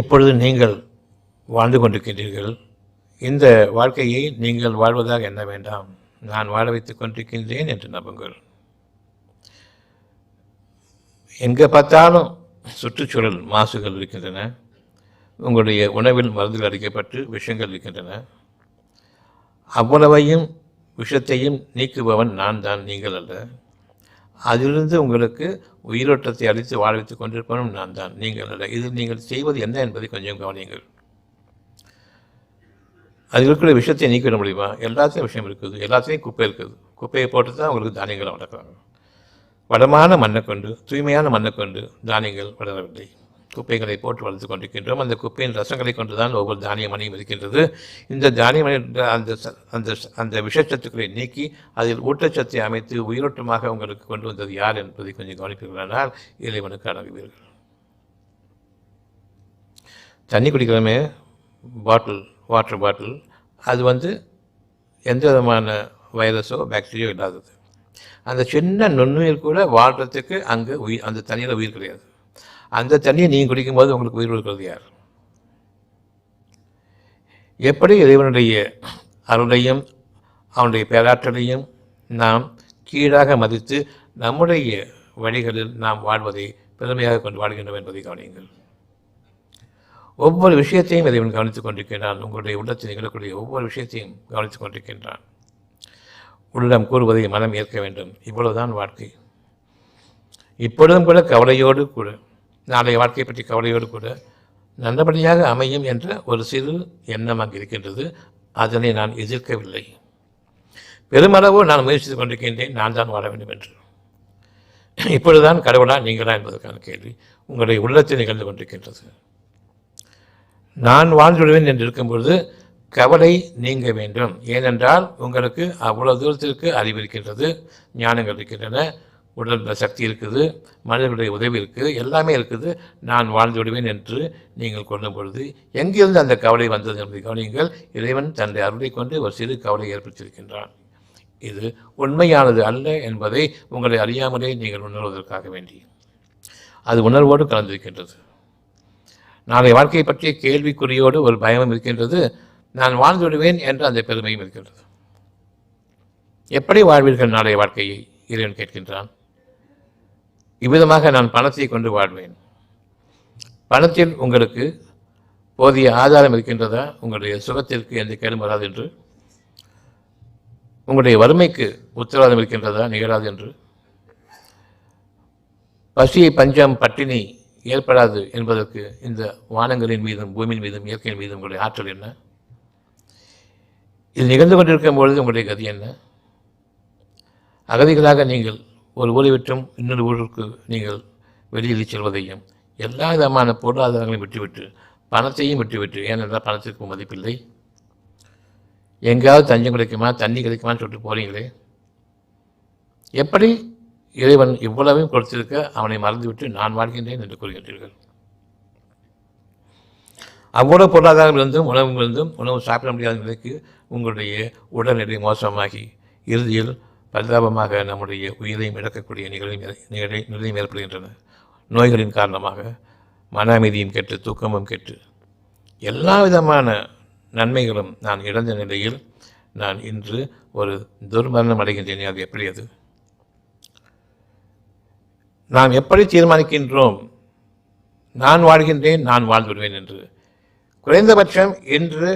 இப்பொழுது நீங்கள் வாழ்ந்து கொண்டிருக்கின்றீர்கள். இந்த வாழ்க்கையை நீங்கள் வாழ்வதாக எண்ண வேண்டாம். நான் வாழ வைத்துக் கொண்டிருக்கின்றேன் என்று நம்புங்கள். எங்கே பார்த்தாலும் சுற்றுச்சூழல் மாசுகள் இருக்கின்றன. உங்களுடைய உணவில் மருந்துகள் அடிக்கப்பட்டு விஷங்கள் இருக்கின்றன. அவ்வளவையும் விஷத்தையும் நீக்குபவன் நான் தான் நீங்கள் அல்ல. அதிலிருந்து உங்களுக்கு உயிரோட்டத்தை அளித்து வாழ்வித்துக் கொண்டிருப்பவனும் நான் தான். நீங்கள் அல்ல. இதில் நீங்கள் செய்வது என்ன என்பதை கொஞ்சம் கவனியுங்கள். அதில் இருக்கிற விஷயத்தை நீக்கிட முடியுமா? எல்லாத்தையும் விஷயம் இருக்குது. எல்லாத்தையும் குப்பை இருக்குது. குப்பையை போட்டு தான் உங்களுக்கு தானியங்களை வளர்க்குறாங்க வளமான மண்ணை கொண்டு தூய்மையான மண்ணை கொண்டு தானியங்கள் வளரவில்லை. குப்பைகளை போட்டு வளர்த்து கொண்டிருக்கின்றோம். அந்த குப்பையின் ரசங்களை கொண்டு தான் ஒவ்வொரு தானிய மணியும் இருக்கின்றது. இந்த தானிய மணி என்ற அந்த அந்த அந்த விஷச்சத்துக்களை நீக்கி அதில் ஊட்டச்சத்தை அமைத்து உயிரோட்டமாக உங்களுக்கு கொண்டு வந்தது யார் என்பதை கொஞ்சம் கவனிப்பீர்களானால் இறைவனுக்கு அடங்குவீர்கள் தண்ணி குடிக்கிறோமே பாட்டில் வாட்டர் பாட்டில். அது வந்து எந்த விதமான வைரஸோ பாக்டீரியோ இல்லாதது. அந்த சின்ன நுண்ணுயிர் கூட வாழ்கிறதுக்கு அங்கே உயிர் அந்த தண்ணியில் உயிர் கிடையாது. அந்த தண்ணியை நீங்கள் குடிக்கும்போது உங்களுக்கு உயிர் கொடுக்கிறது யார்? எப்படி இறைவனுடைய அருளையும் அவனுடைய பேராற்றலையும் நாம் கீழாக மதித்து நம்முடைய வழிகளில் நாம் வாழ்வதை பெருமையாக கொண்டு வாழ்கின்றோம் என்பதை கவனியுங்கள். ஒவ்வொரு விஷயத்தையும் இறைவன் கவனித்துக் கொண்டிருக்கின்றான் உங்களுடைய உள்ளத்தில் நிகழக்கூடிய ஒவ்வொரு விஷயத்தையும் கவனித்துக் கொண்டிருக்கின்றான். உள்ளம் கூறுவதை மனம் ஏற்க வேண்டும். இவ்வளவுதான் வாழ்க்கை. இப்பொழுதும் கூட கவலையோடு கூட நாளைய வாழ்க்கையை பற்றி கவலையோடு கூட நல்லபடியாக அமையும் என்ற ஒரு சிறு எண்ணம் அங்கு இருக்கின்றது. அதனை நான் எதிர்க்கவில்லை. பெருமளவு நான் முயற்சித்து கொண்டிருக்கின்றேன். நான் தான் வாழ வேண்டும் என்று. இப்பொழுதுதான் கடவுளா நீங்களா என்பதற்கான கேள்வி உங்களுடைய உள்ளத்தில் நிகழ்ந்து கொண்டிருக்கின்றது. நான் வாழ்ந்துடுவேன் என்று இருக்கும்பொழுது கவலை நீங்க வேண்டும். ஏனென்றால் உங்களுக்கு அவ்வளவு தூரத்திற்கு அறிவு இருக்கின்றது ஞானங்கள் இருக்கின்றன. உடல் சக்தி இருக்குது மனிதர்களுடைய உதவி இருக்குது எல்லாமே இருக்குது. நான் வாழ்ந்து விடுவேன் என்று நீங்கள் கொள்ளும் பொழுது எங்கிருந்து அந்த கவலை வந்தது என்பதை கவனியுங்கள். இறைவன் தன்னுடைய அருளை கொண்டு ஒரு சிறு கவலை ஏற்படுத்தியிருக்கின்றான். இது உண்மையானது அல்ல என்பதை உங்களை அறியாமலே நீங்கள் உணர்வதற்காக வேண்டி. அது உணர்வோடு கலந்திருக்கின்றது. நாளை வாழ்க்கையை பற்றிய கேள்விக்குறியோடு ஒரு பயமும் இருக்கின்றது. நான் வாழ்ந்து விடுவேன் என்ற அந்த பெருமையும் இருக்கின்றது. எப்படி வாழ்வீர்கள் நாளைய வாழ்க்கையை? இறைவன் கேட்கின்றான். இவ்விதமாக நான் பணத்தை கொண்டு வாழ்வேன். பணத்தில் உங்களுக்கு போதிய ஆதாரம் இருக்கின்றதா? உங்களுடைய சுகத்திற்கு எந்த கேடும் வராது என்று? உங்களுடைய வறுமைக்கு உத்தரவாதம் இருக்கின்றதா? நிகழாது என்று? பசியை பஞ்சம் பட்டினி ஏற்படாது என்பதற்கு இந்த வானங்களின் மீதும் பூமியின் மீதும் இயற்கையின் மீதும் உங்களுடைய ஆற்றல் என்ன? இது நிகழ்ந்து கொண்டிருக்கும் பொழுது உங்களுடைய கதி என்ன? அகதிகளாக நீங்கள் ஒரு ஊரை விட்டும் இன்னொரு ஊருக்கு நீங்கள் வெளியில் செல்வதையும் எல்லா விதமான பொருளாதாரங்களையும் விட்டுவிட்டு பணத்தையும் விட்டுவிட்டு ஏனென்றால் பணத்திற்கு மதிப்பில்லை. எங்கேயாவது தஞ்சம் கிடைக்குமா தண்ணி கிடைக்குமான்னு சொல்லிட்டு போகிறீங்களே எப்படி இறைவன் இவ்வளவையும் கொடுத்திருக்க அவனை மறந்துவிட்டு நான் வாழ்கின்றேன் என்று கூறுகின்றீர்கள். அவ்வளவு பொருளாதாரம் இருந்தும் உணவு இருந்தும் உணவு சாப்பிட முடியாத நிலைக்கு உங்களுடைய உடல்நிலை மோசமாகி இறுதியில் பரிதாபமாக நம்முடைய உயிரையும் இழக்கக்கூடிய நிகழ்வு நிகழ் நிலையும் ஏற்படுகின்றன. நோய்களின் காரணமாக மன அமைதியும் கெட்டு தூக்கமும் கெட்டு. எல்லா விதமான நன்மைகளும் நான் இழந்த நிலையில் நான் இன்று ஒரு துர்மரணம் அடைகின்றேன் அது எப்படி அது? நாம் எப்படி தீர்மானிக்கின்றோம்? நான் வாழ்கின்றேன் நான் வாழ்ந்துவிடுவேன் என்று. குறைந்தபட்சம் இன்று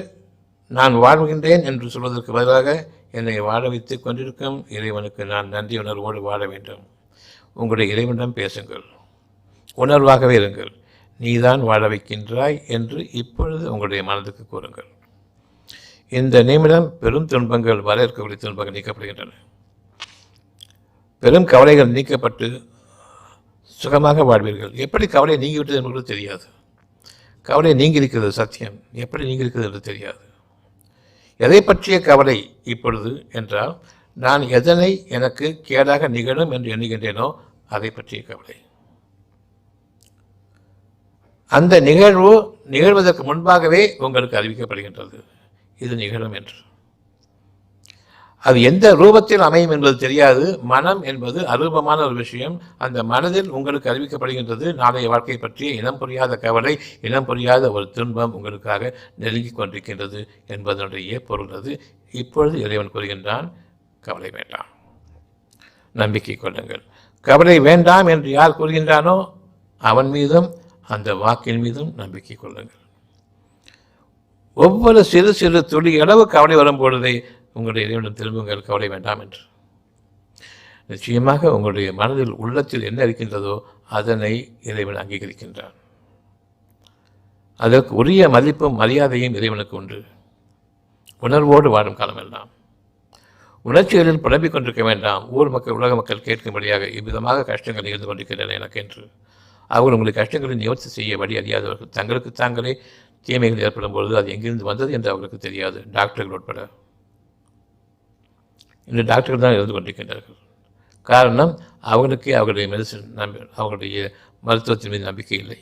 நான் வாழ்கின்றேன் என்று சொல்வதற்கு பதிலாக என்னை வாழ வைத்துக் கொண்டிருக்கும் இறைவனுக்கு நான் நன்றி உணர்வோடு வாழ வேண்டும். உங்களுடைய இறைவனிடம் பேசுங்கள். உணர்வாகவே இருங்கள். நீதான் வாழ வைக்கின்றாய் என்று இப்பொழுது உங்களுடைய மனதுக்கு கூறுங்கள். இந்த நிமிடம் பெரும் துன்பங்கள் வர இருக்கக்கூடிய துன்பங்கள் நீக்கப்படுகின்றன. பெரும் கவலைகள் நீக்கப்பட்டு சுகமாக வாழ்வீர்கள். எப்படி கவலை நீங்கிவிட்டது என்பது தெரியாது. கவலை நீங்கி இருக்கிறது சத்தியம். எப்படி நீங்கி இருக்கிறது என்று தெரியாது. எதை பற்றிய கவலை இப்பொழுது என்றால் நான் எதனை எனக்கு கேடாக நிகழும் என்று எண்ணுகின்றேனோ அதை பற்றிய கவலை. அந்த நிகழ்வு நிகழ்வதற்கு முன்பாகவே உங்களுக்கு அறிவிக்கப்படுகின்றது. இது நிகழும் என்று. அது எந்த ரூபத்தில் அமையும் என்பது தெரியாது. மனம் என்பது அரூபமான ஒரு விஷயம். அந்த மனதில் உங்களுக்கு அறிவிக்கப்படுகின்றது நாளைய வாழ்க்கை பற்றிய இனம் புரியாத கவலை இனம் புரியாத ஒரு துன்பம் உங்களுக்காக நெருங்கிக் கொண்டிருக்கின்றது என்பதனுடைய பொருள் அது. இப்பொழுது இறைவன் கூறுகின்றான் கவலை வேண்டாம். நம்பிக்கை கொள்ளுங்கள். கவலை வேண்டாம் என்று யார் கூறுகின்றானோ அவன் மீதும் அந்த வாக்கின் மீதும் நம்பிக்கை கொள்ளுங்கள். ஒவ்வொரு சிறு சிறு துளி அளவு கவலை வரும் பொழுதே உங்களுடைய இறைவனிடம் திரும்புங்கள் கவலை வேண்டாம் என்று. நிச்சயமாக உங்களுடைய மனதில் உள்ளத்தில் என்ன இருக்கின்றதோ அதனை இறைவன் அங்கீகரிக்கின்றான். அதற்கு உரிய மதிப்பும் மரியாதையும் இறைவனுக்கு உண்டு. உணர்வோடு வாழும் காலமெல்லாம். உணர்ச்சிகளில் புலம்பிக் கொண்டிருக்க வேண்டாம். ஊர் மக்கள் உலக மக்கள் கேட்கும்படியாக இவ்விதமாக கஷ்டங்கள் இருந்து கொண்டிருக்கின்றன எனக்கு என்று அவர்கள் உங்களை கஷ்டங்களை நிவர்த்தி செய்ய வழி அறியாதவர்கள். தங்களுக்கு தாங்களே தீமைகள் ஏற்படும் பொழுது அது எங்கிருந்து வந்தது என்று அவர்களுக்கு தெரியாது. டாக்டர்கள் உட்பட. இன்று டாக்டர்கள் தான் இருந்து கொண்டிருக்கின்றார்கள். காரணம் அவர்களுக்கே அவர்களுடைய மெடிசன் நம்பி அவர்களுடைய மருத்துவத்தின் மீது நம்பிக்கை இல்லை.